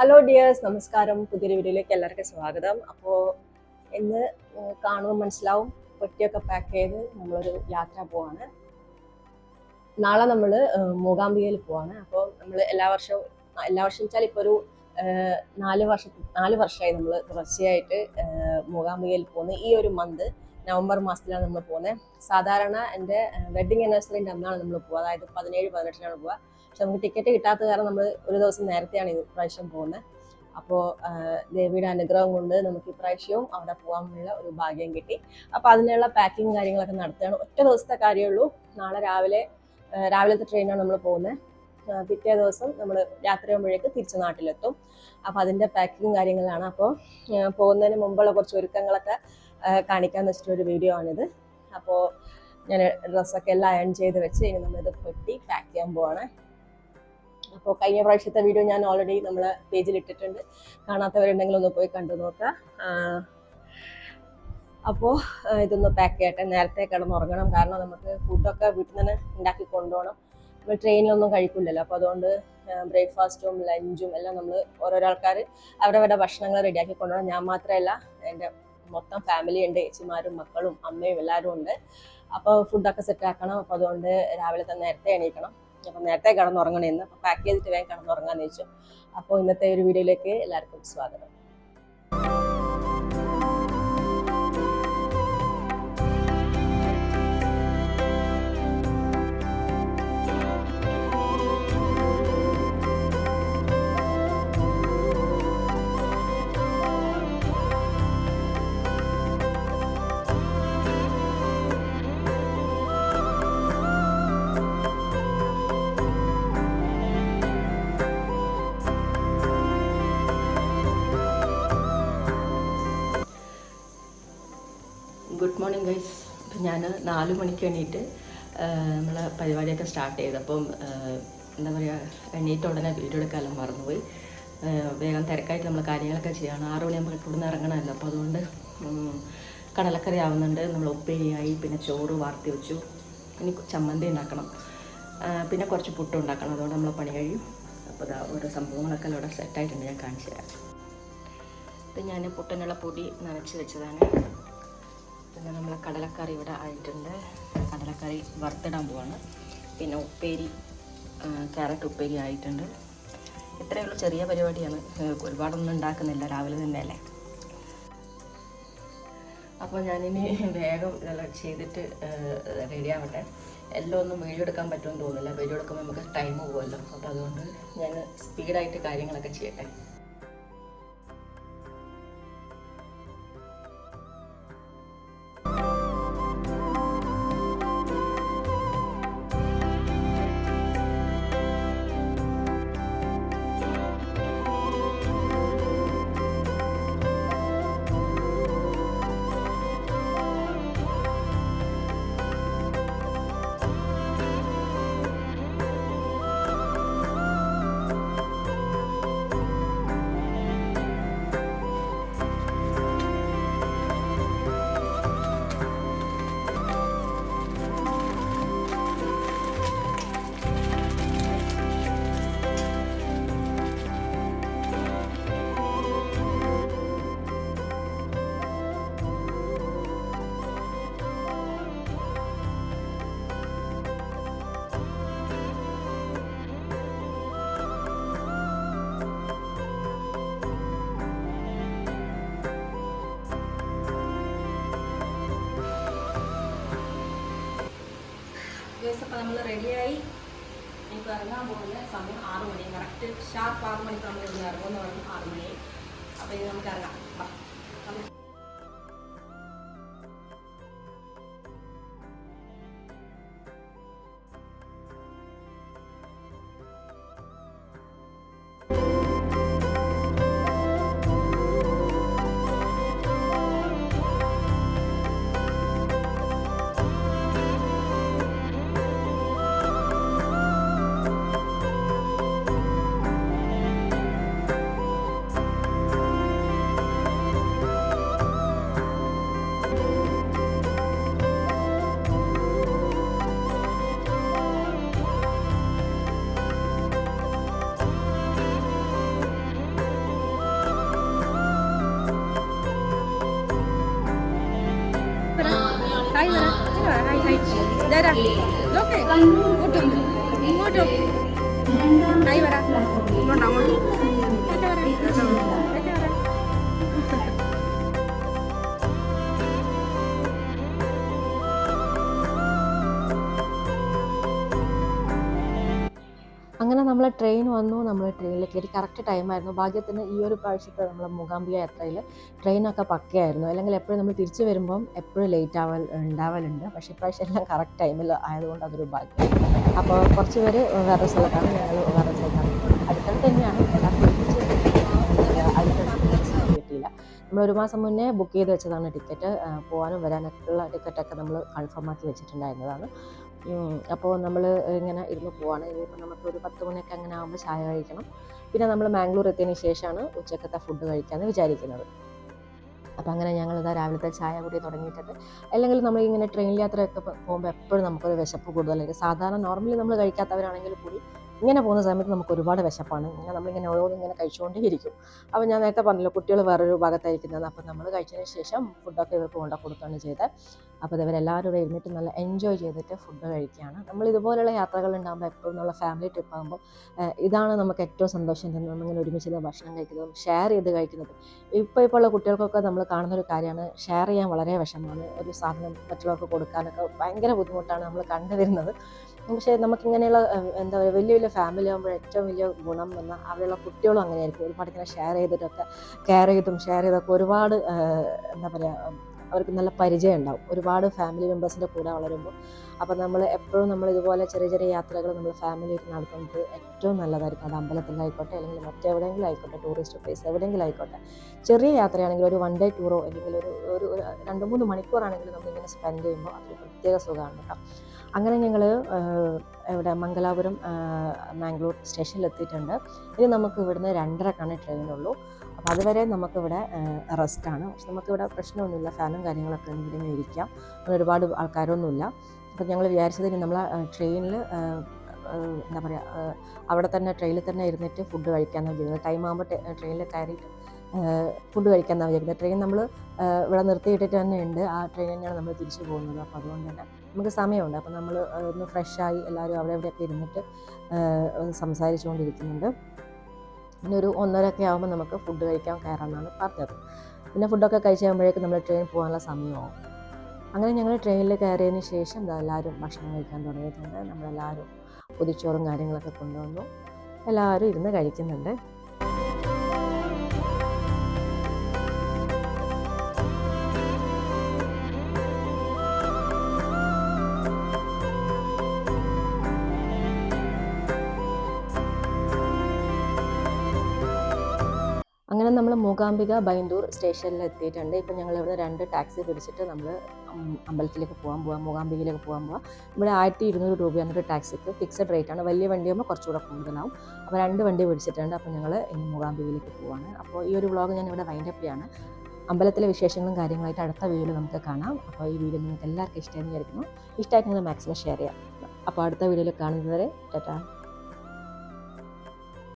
Hello dears നമസ്കാരം. പുതിയൊരു വീഡിയോയിലേക്ക് എല്ലാവർക്കും സ്വാഗതം. അപ്പോൾ ഇന്ന് കാണുമ്പോൾ മനസ്സിലാവും പൊട്ടിയൊക്കെ പാക്ക് ചെയ്ത് നമ്മളൊരു യാത്ര പോവാണ്. നാളെ നമ്മൾ മൂകാംബികയിൽ പോവാണ്. അപ്പോൾ നമ്മൾ എല്ലാ വർഷവും എല്ലാ വർഷം വെച്ചാൽ ഇപ്പോൾ ഒരു നാല് വർഷ നാല് വർഷമായി നമ്മൾ തുടർച്ചയായിട്ട് മൂകാംബികയിൽ പോകുന്നത് ഈ ഒരു മന്ത് നവംബർ മാസത്തിലാണ് നമ്മൾ പോകുന്നത്. സാധാരണ എന്റെ വെഡിങ് ആനിവേഴ്സറിന്റെ അന്നാണ് നമ്മൾ പോകുക അതായത് പതിനേഴ് പതിനെട്ടിനാണ് പോവുക. പക്ഷെ നമുക്ക് ടിക്കറ്റ് കിട്ടാത്ത കാരണം നമ്മൾ ഒരു ദിവസം നേരത്തെയാണ് ഈ പ്രാവശ്യം പോകുന്നത്. അപ്പോൾ ദേവിയുടെ അനുഗ്രഹം കൊണ്ട് നമുക്ക് ഇപ്രാവശ്യവും അവിടെ പോകാനുള്ള ഒരു ഭാഗ്യം കിട്ടി. അപ്പോൾ അതിനുള്ള പാക്കിങ് കാര്യങ്ങളൊക്കെ നടത്തുകയാണ്. ഒറ്റ ദിവസത്തെ കാര്യമുള്ളൂ നാളെ രാവിലെ രാവിലത്തെ ട്രെയിനാണ് നമ്മൾ പോകുന്നത്. പിറ്റേ ദിവസം നമ്മൾ രാത്രി ആകുമ്പോഴേക്ക് തിരിച്ച് നാട്ടിലെത്തും. അപ്പോൾ അതിന്റെ പാക്കിങ് കാര്യങ്ങളാണ്. അപ്പോൾ പോകുന്നതിന് മുമ്പുള്ള കുറച്ച് ഒരുക്കങ്ങളൊക്കെ കാണിക്കാന്ന് വെച്ചിട്ടൊരു വീഡിയോ ആണിത്. അപ്പോൾ ഞാൻ ഡ്രസ്സൊക്കെ എല്ലാം അയൺ ചെയ്ത് വെച്ച് ഇനി നമ്മളിത് പെട്ടി പാക്ക് ചെയ്യാൻ പോവാണ്. അപ്പോൾ കഴിഞ്ഞ പ്രാവശ്യത്തെ വീഡിയോ ഞാൻ ഓൾറെഡി നമ്മളെ പേജിൽ ഇട്ടിട്ടുണ്ട്. കാണാത്തവരുണ്ടെങ്കിൽ ഒന്ന് പോയി കണ്ടു നോക്കുക അപ്പോൾ ഇതൊന്ന് പാക്ക് ചെയ്യട്ടെ. നേരത്തെ കിടന്നുറങ്ങണം. കാരണം നമുക്ക് ഫുഡൊക്കെ വീട്ടിൽ നിന്ന് ഉണ്ടാക്കി കൊണ്ടുപോകണം. നമ്മൾ ട്രെയിനിലൊന്നും കഴിക്കില്ലല്ലോ അപ്പോൾ അതുകൊണ്ട് ബ്രേക്ക്ഫാസ്റ്റും ലഞ്ചും എല്ലാം നമ്മൾ ഓരോരോ ആൾക്കാർ അവരവരുടെ ഭക്ഷണങ്ങൾ റെഡിയാക്കി കൊണ്ടുപോകണം. ഞാൻ മാത്രമല്ല എന്റെ മൊത്തം ഫാമിലി ഉണ്ട്. ചേച്ചിമാരും മക്കളും അമ്മയും എല്ലാവരും ഉണ്ട്. അപ്പോൾ ഫുഡൊക്കെ സെറ്റാക്കണം അപ്പോൾ അതുകൊണ്ട് രാവിലെ തന്നെ നേരത്തെ എണീക്കണം. അപ്പോൾ നേരത്തെ കടന്നുറങ്ങണേന്ന് അപ്പം പാക്ക് ചെയ്തിട്ട് വേഗം കിടന്നുറങ്ങാന്ന് വെച്ചു അപ്പോൾ ഇന്നത്തെ ഒരു വീഡിയോയിലേക്ക് എല്ലാവർക്കും സ്വാഗതം. മോർണിംഗ് ഗൈസ് അപ്പം ഞാൻ നാല് മണിക്ക് എണീറ്റ് നമ്മൾ പരിപാടിയൊക്കെ സ്റ്റാർട്ട് ചെയ്തു. അപ്പം എന്താ പറയുക എണീറ്റ ഉടനെ വീഡിയോ എടുക്കാനും മറന്നുപോയി. വേഗം തിരക്കായിട്ട് നമ്മൾ കാര്യങ്ങളൊക്കെ ചെയ്യണം. ആറ് മണിയാകുമ്പോൾ ഇവിടുന്ന് ഇറങ്ങണമല്ലോ. അപ്പോൾ അതുകൊണ്ട് കടലക്കറി ആവുന്നുണ്ട്. നമ്മൾ ഉപ്പേരിയായി പിന്നെ ചോറ് വാർത്തി വെച്ചു. ഇനി ചമ്മന്തി ഉണ്ടാക്കണം. പിന്നെ കുറച്ച് പുട്ട് ഉണ്ടാക്കണം. അതുകൊണ്ട് നമ്മൾ പണി കഴിയും. അപ്പോൾ ഇതാ ഓരോ സംഭവങ്ങളൊക്കെ അവിടെ സെറ്റായിട്ടുണ്ട് ഞാൻ കാണിച്ചു തരാം. ഇത് ഞാൻ പുട്ടിനുള്ള പൊടി നനച്ച് വെച്ചതാണ്. പിന്നെ നമ്മൾ കടലക്കറി ഇവിടെ ആയിട്ടുണ്ട്. കടലക്കറി വറുത്തിടാൻ പോവാണ്. പിന്നെ ഉപ്പേരി ക്യാരറ്റ് ഉപ്പേരി ആയിട്ടുണ്ട്. ഇത്രയേ ഉള്ളൂ ചെറിയ പരിപാടിയാണ്. ഒരുപാടൊന്നും ഉണ്ടാക്കുന്നില്ല. രാവിലെ തന്നെ അല്ലേ അപ്പോൾ ഞാനിനി വേഗം ഇതെല്ലാം ചെയ്തിട്ട് റെഡി ആവട്ടെ. എല്ലാം ഒന്നും വീഡിയോ എടുക്കാൻ പറ്റുമെന്ന് തോന്നുന്നില്ല. വീഡിയോ എടുക്കുമ്പോൾ നമുക്ക് ടൈം പോകുമല്ലോ അപ്പോൾ അതുകൊണ്ട് ഞാൻ സ്പീഡായിട്ട് കാര്യങ്ങളൊക്കെ ചെയ്യട്ടെ. അപ്പോൾ നമ്മൾ റെഡിയായി ഇപ്പോൾ ഇറങ്ങാൻ പോകുന്ന സമയം ആറ് മണി. കറക്റ്റ് ഷാർപ്പ് ആറ് മണിക്ക് നമ്മൾ ഇവിടെ ഇറങ്ങുമെന്ന് പറഞ്ഞു ആറ് മണി. അപ്പോൾ ഇനി നമുക്ക് ഇറങ്ങാം. ഇതൊക്കെ ഇങ്ങോട്ടും ഇങ്ങോട്ടും കൈ വരാം. ഇങ്ങോട്ട് അങ്ങോട്ട്. നമ്മൾ ട്രെയിൻ വന്നു നമ്മൾ ട്രെയിനിൽ കയറി. കറക്റ്റ് ടൈമായിരുന്നു ഭാഗ്യത്തിന് ഈ ഒരു പ്രാവശ്യത്തെ നമ്മൾ മൂകാംബിക യാത്രയിൽ ട്രെയിനൊക്കെ പക്കയായിരുന്നു. അല്ലെങ്കിൽ എപ്പോഴും നമ്മൾ തിരിച്ചു വരുമ്പം എപ്പോഴും ലേറ്റ് ആവൽ ഉണ്ടാവലുണ്ട്. പക്ഷേ ഇപ്രാവശ്യം എല്ലാം കറക്റ്റ് ടൈമിൽ ആയതുകൊണ്ട് അതൊരു ഭാഗ്യം. അപ്പോൾ കുറച്ച് പേര് വേറെ സ്ഥലത്താണ് ഞങ്ങൾ വേറെ സ്ഥലത്താണ്. അടുത്തടുത്ത് തന്നെയാണ് എല്ലാവർക്കും ഒരുമിച്ച് നമ്മൾ ഒരു മാസം മുന്നേ ബുക്ക് ചെയ്ത് വെച്ചതാണ് ടിക്കറ്റ് പോകാനും വരാനൊക്കെയുള്ള ടിക്കറ്റൊക്കെ നമ്മൾ കൺഫേം ആക്കി വെച്ചിട്ടുണ്ടായിരുന്നതാണ്. അപ്പോൾ നമ്മൾ ഇങ്ങനെ ഇരുന്ന് പോവാണ്. ഇനിയിപ്പോൾ നമുക്ക് ഒരു പത്ത് മണിയൊക്കെ അങ്ങനെ ആകുമ്പോൾ ചായ കഴിക്കണം. പിന്നെ നമ്മൾ മാംഗ്ലൂർ എത്തിയതിന് ശേഷമാണ് ഉച്ചക്കത്തെ ഫുഡ് കഴിക്കാമെന്ന് വിചാരിക്കുന്നത്. അപ്പോൾ അങ്ങനെ ഞങ്ങൾ ഇതാ രാവിലത്തെ ചായ കൂടി തുടങ്ങിയിട്ടുണ്ട്. അല്ലെങ്കിൽ നമ്മൾ ഇങ്ങനെ ട്രെയിൻ യാത്രയൊക്കെ പോകുമ്പോൾ എപ്പോഴും നമുക്കൊരു വിശപ്പ് കൂടുതലായിരിക്കും. സാധാരണ നോർമലി നമ്മൾ കഴിക്കാത്തവരാണെങ്കിൽ കൂടി ഇങ്ങനെ പോകുന്ന സമയത്ത് നമുക്ക് ഒരുപാട് വിശപ്പാണ്. ഇങ്ങനെ നമ്മളിങ്ങനെ ഓരോന്നും ഇങ്ങനെ കഴിച്ചുകൊണ്ടേ ഇരിക്കും അപ്പോൾ ഞാൻ നേരത്തെ പറഞ്ഞല്ലോ കുട്ടികൾ വേറൊരു ഭാഗത്തായിരിക്കുന്നത് അപ്പോൾ നമ്മൾ കഴിച്ചതിന് ശേഷം ഫുഡൊക്കെ ഇവർക്ക് കൊണ്ടു കൊടുക്കുകയാണ് ചെയ്തത്. അപ്പോൾ ഇവരെല്ലാവരും ഇവിടെ ഇരുന്നിട്ട് നല്ല എൻജോയ് ചെയ്തിട്ട് ഫുഡ് കഴിക്കുകയാണ്. നമ്മൾ ഇതുപോലെയുള്ള യാത്രകൾ ഉണ്ടാകുമ്പോൾ എപ്പോഴും നല്ല ഫാമിലി ട്രിപ്പ് ആകുമ്പോൾ ഇതാണ് നമുക്ക് ഏറ്റവും സന്തോഷം തരുന്നത്. നമ്മളിങ്ങനെ ഒരുമിച്ച് ഭക്ഷണം കഴിക്കുന്നതും ഷെയർ ചെയ്ത് കഴിക്കുന്നതും. ഇപ്പോൾ ഇപ്പോൾ ഉള്ള കുട്ടികൾക്കൊക്കെ നമ്മൾ കാണുന്ന ഒരു കാര്യമാണ് ഷെയർ ചെയ്യാൻ വളരെ വിഷമമാണ്. ഒരു സാധനം മറ്റുള്ളവർക്ക് കൊടുക്കാനൊക്കെ ഭയങ്കര ബുദ്ധിമുട്ടാണ് നമ്മൾ കണ്ടുവരുന്നത് പക്ഷേ നമുക്ക് ഇങ്ങനെയുള്ള എന്താ പറയുക വലിയ വലിയ ഫാമിലി ആകുമ്പോൾ ഏറ്റവും വലിയ ഗുണം എന്ന് അവിടെയുള്ള കുട്ടികളും അങ്ങനെയായിരിക്കും. ഒരുപാട് ഇങ്ങനെ ഷെയർ ചെയ്തിട്ടൊക്കെ കെയർ ചെയ്തും ഷെയർ ചെയ്തൊക്കെ ഒരുപാട് എന്താ പറയുക അവർക്ക് നല്ല പരിചയം ഉണ്ടാവും. ഒരുപാട് ഫാമിലി മെമ്പേഴ്സിന്റെ കൂടെ വളരുമ്പോൾ. അപ്പോൾ നമ്മൾ എപ്പോഴും നമ്മൾ ഇതുപോലെ ചെറിയ ചെറിയ യാത്രകൾ നമ്മൾ ഫാമിലി നടത്തുന്നത് ഏറ്റവും നല്ലതായിരിക്കും. അത് അമ്പലത്തിലായിക്കോട്ടെ അല്ലെങ്കിൽ മറ്റെവിടെയെങ്കിലും ആയിക്കോട്ടെ ടൂറിസ്റ്റ് പ്ലേസ് എവിടെയെങ്കിലും ആയിക്കോട്ടെ. ചെറിയ യാത്രയാണെങ്കിൽ ഒരു വൺ ഡേ ടൂറോ അല്ലെങ്കിൽ ഒരു ഒരു രണ്ട് മൂന്ന് മണിക്കൂറാണെങ്കിലും നമ്മളിങ്ങനെ സ്പെൻഡ് ചെയ്യുമ്പോൾ അതൊരു പ്രത്യേക സുഖമാണ് കേട്ടോ. അങ്ങനെ ഞങ്ങൾ ഇവിടെ മംഗലാപുരം മാംഗ്ലൂർ സ്റ്റേഷനിൽ എത്തിയിട്ടുണ്ട്. ഇനി നമുക്ക് ഇവിടുന്ന് രണ്ടരക്കാണ് ട്രെയിനുള്ളൂ അപ്പോൾ അതുവരെ നമുക്കിവിടെ റെസ്റ്റാണ് പക്ഷെ നമുക്കിവിടെ പ്രശ്നമൊന്നുമില്ല. ഫാനും കാര്യങ്ങളൊക്കെ ഉണ്ട് ഇവിടെ ഇങ്ങനെ ഇരിക്കാം. അങ്ങനെ ഒരുപാട് ആൾക്കാരൊന്നുമില്ല. അപ്പോൾ ഞങ്ങൾ വിചാരിച്ചത് ഇനി നമ്മൾ ട്രെയിനിൽ എന്താ പറയുക അവിടെ തന്നെ ട്രെയിനിൽ തന്നെ ഇരുന്നിട്ട് ഫുഡ് കഴിക്കാമെന്ന് വിചാരിക്കുന്നത് ടൈം ആകുമ്പോൾ ട്രെയിനിൽ കയറിയിട്ട് ഫുഡ് കഴിക്കാമെന്നാണ് വിചാരിക്കുന്നത് ട്രെയിൻ നമ്മൾ ഇവിടെ നിർത്തിയിട്ടിട്ട് തന്നെ ഉണ്ട്. ആ ട്രെയിൻ തന്നെയാണ് നമ്മൾ തിരിച്ചു പോകുന്നത്. അപ്പോൾ അതുകൊണ്ട് തന്നെ നമുക്ക് സമയമുണ്ട്. അപ്പോൾ നമ്മൾ ഒന്ന് ഫ്രഷായി എല്ലാവരും അവിടെ ഇവിടെയൊക്കെ ഇരുന്നിട്ട് സംസാരിച്ചുകൊണ്ടിരിക്കുന്നുണ്ട്. പിന്നെ ഒരു ഒന്നരയൊക്കെ ആകുമ്പോൾ നമുക്ക് ഫുഡ് കഴിക്കാൻ കയറാമെന്നാണ് പറഞ്ഞത്. പിന്നെ ഫുഡൊക്കെ കഴിച്ച് കഴിയുമ്പോഴേക്കും നമ്മൾ ട്രെയിൻ പോകാനുള്ള സമയമാവും അങ്ങനെ ഞങ്ങൾ ട്രെയിനിൽ കയറിയതിന് ശേഷം എല്ലാവരും ഭക്ഷണം കഴിക്കാൻ തുടങ്ങിയിട്ടുണ്ട്. നമ്മളെല്ലാവരും പൊതിച്ചോറും കാര്യങ്ങളൊക്കെ കൊണ്ടുവന്നു. എല്ലാവരും ഇരുന്ന് കഴിക്കുന്നുണ്ട്. അങ്ങനെ നമ്മൾ മൂകാംബിക ബൈന്ദൂർ സ്റ്റേഷനിൽ എത്തിയിട്ടുണ്ട് ഇപ്പം ഞങ്ങൾ ഇവിടെ രണ്ട് ടാക്സി പിടിച്ചിട്ട് നമ്മൾ അമ്പലത്തിലേക്ക് പോകാൻ പോവാം മൂകാംബികയിലേക്ക് പോകാൻ പോവാം. ഇവിടെ ആയിരത്തി ഇരുന്നൂറ് രൂപയാണ് ഒരു ടാക്സിക്ക് ഫിക്സഡ് റേറ്റ് ആണ്. വലിയ വണ്ടിയാകുമ്പോൾ കുറച്ചുകൂടെ കൂടുതലാവും. അപ്പോൾ രണ്ട് വണ്ടി പിടിച്ചിട്ടുണ്ട്. അപ്പോൾ ഞങ്ങൾ ഇനി മൂകാംബികയിലേക്ക് പോവാണ്. അപ്പോൾ ഈ ഒരു വ്ളോഗ് ഞാൻ ഇവിടെ വൈൻഡപ്പ് ചെയ്യാണ്. അമ്പലത്തിലെ വിശേഷങ്ങളും കാര്യങ്ങളായിട്ട് അടുത്ത വീഡിയോയിൽ നമുക്ക് കാണാം. അപ്പോൾ ഈ വീഡിയോ നിങ്ങൾക്ക് എല്ലാവർക്കും ഇഷ്ടമായി ഇഷ്ടമായിട്ട് നിങ്ങൾ മാക്സിമം ഷെയർ ചെയ്യാം അപ്പോൾ അടുത്ത വീഡിയോയിൽ കാണുന്നതുവരെ ടാറ്റാ.